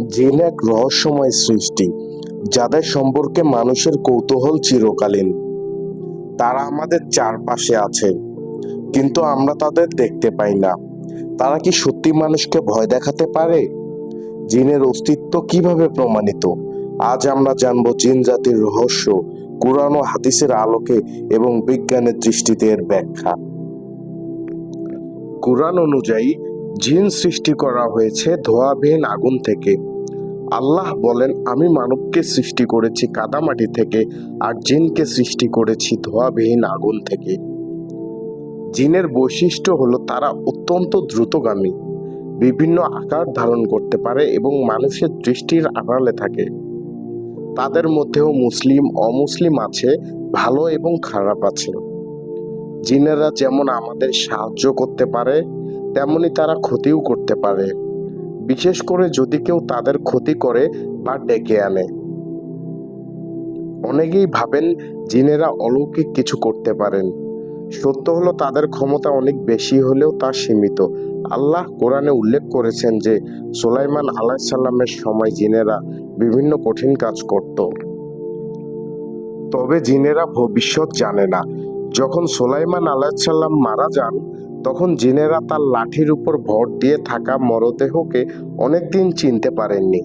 জিন এক রহস্যময় সৃষ্টি, যাদের সম্পর্কে মানুষের কৌতূহল চিরকালীন। তারা আমাদের চারপাশে আছে, কিন্তু আমরা তাদের দেখতে পাই না। তারা কি সত্যি মানুষকে ভয় দেখাতে পারে? জিনের অস্তিত্ব কীভাবে প্রমাণিত? আজ আমরা জানব জিন জাতির রহস্য, কোরআন ও হাদিসের আলোকে এবং বিজ্ঞানের দৃষ্টিতে এর ব্যাখ্যা। কোরআন অনুযায়ী জিন সৃষ্টি করা হয়েছে ধোয়াবিহীন আগুন থেকে। আল্লাহ বলেন, আমি মানবকে সৃষ্টি করেছি কাদামাটি থেকে আর জিনকে সৃষ্টি করেছি ধোয়াবিহীন আগুন থেকে। জিনের বৈশিষ্ট্য হলো তারা অত্যন্ত দ্রুতগামী, বিভিন্ন আকার ধারণ করতে পারে এবং মানুষের দৃষ্টির আড়ালে থাকে। তাদের মধ্যেও মুসলিম, অমুসলিম আছে, ভালো এবং খারাপ আছে। জিনেরা যেমন আমাদের সাহায্য করতে পারে তেমনি তারা ক্ষতিও করতে পারে। বিশেষ করে যদি কেউ তাদের ক্ষতি করে বা ডেকে আনে। অনেকেই ভাবেন জিনেরা অলৌকিক কিছু করতে পারেন। সত্য হলো তাদের ক্ষমতা অনেক বেশি হলেও তা সীমিত। আল্লাহ কোরআনে উল্লেখ করেছেন যে, সুলাইমান আলাহিসাল্লামের সময় জিনেরা বিভিন্ন কঠিন কাজ করত। তবে জিনেরা ভবিষ্যৎ জানে না। যখন সুলাইমান আলাহিসাল্লাম মারা যান তখন জিনেরা তার লাঠির উপর ভর দিয়ে থাকা মরদেহকে অনেকদিন চিনতে পারেননি।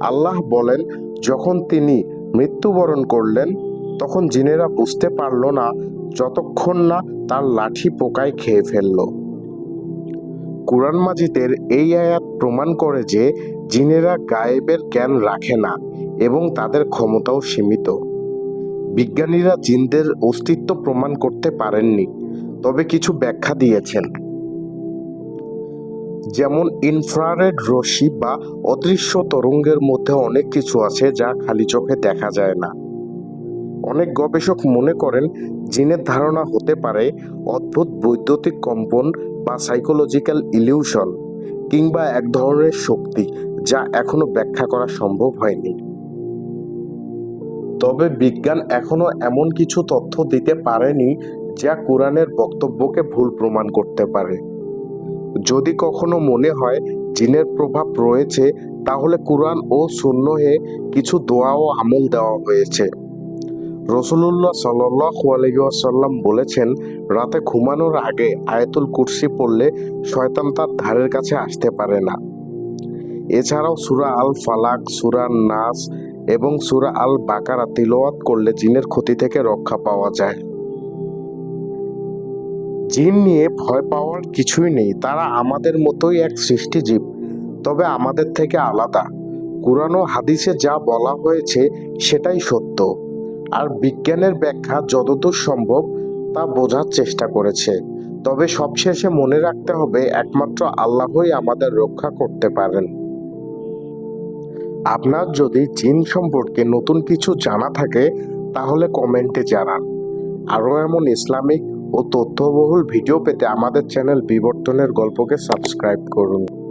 আল্লাহ বলেন, যখন তিনি মৃত্যুবরণ করলেন, তখন জিনেরা বুঝতে পারল না যতক্ষণ না তার লাঠি পোকায় খেয়ে ফেলল। কুরআন মাজিদের এই আয়াত প্রমাণ করে যে জিনেরা গায়েবের জ্ঞান রাখে না এবং তাদের ক্ষমতাও সীমিত। বিজ্ঞানীরা জিনদের অস্তিত্ব প্রমাণ করতে পারেননি। তবে কিছু ব্যাখ্যা দিয়েছেন। যেমন, ইনফ্রারেড রশ্মি বা অদৃশ্য তরঙ্গের মধ্যে অনেক কিছু আছে যা খালি চোখে দেখা যায় না। অনেক গবেষক মনে করেন, জিনের ধারণা হতে পারে অদ্ভুত বৈদ্যুতিক কম্পন বা সাইকোলজিক্যাল ইলিউশন কিংবা এক ধরনের শক্তি যা এখনও ব্যাখ্যা করা সম্ভব হয়নি। তবে বিজ্ঞান এখনও এমন কিছু তথ্য দিতে পারেনি যা কোরআনের বক্তব্যকে ভুল প্রমাণ করতে পারে। যদি কখনো মনে হয় জিনের প্রভাব রয়েছে, তাহলে কোরআন ও সুন্নহে কিছু দোয়া ও আমল দেওয়া হয়েছে। রসুল্লাহ সাল্লাম বলেছেন, রাতে ঘুমানোর আগে আয়াতুল কুরসি পড়লে শয়তান তার ধারের কাছে আসতে পারে না। এছাড়াও সুরা আল ফালাক সুরা নাস এবং সুরা আল বাকারা তিলওয়াত করলে জিনের ক্ষতি থেকে রক্ষা পাওয়া যায়। জিন নিয়ে ভয় পাওয়ার কিছুই নেই। তারা আমাদের মতোই এক সৃষ্টিজীব, তবে আমাদের থেকে আলাদা। কোরআন ও হাদিসে যা বলা হয়েছে সেটাই সত্য। আর বিজ্ঞানের ব্যাখ্যা যতদূর সম্ভব তা বোঝার চেষ্টা করেছে। তবে সবশেষে মনে রাখতে হবে, একমাত্র আল্লাহই আমাদের রক্ষা করতে পারেন। আপনার যদি জিন সম্পর্কে নতুন কিছু জানা থাকে, তাহলে কমেন্টে জানান। আরও এমন ইসলামিক ও তথ্যবহুল ভিডিও পেতে আমাদের চ্যানেল বিবর্তনের গল্পকে সাবস্ক্রাইব করুন।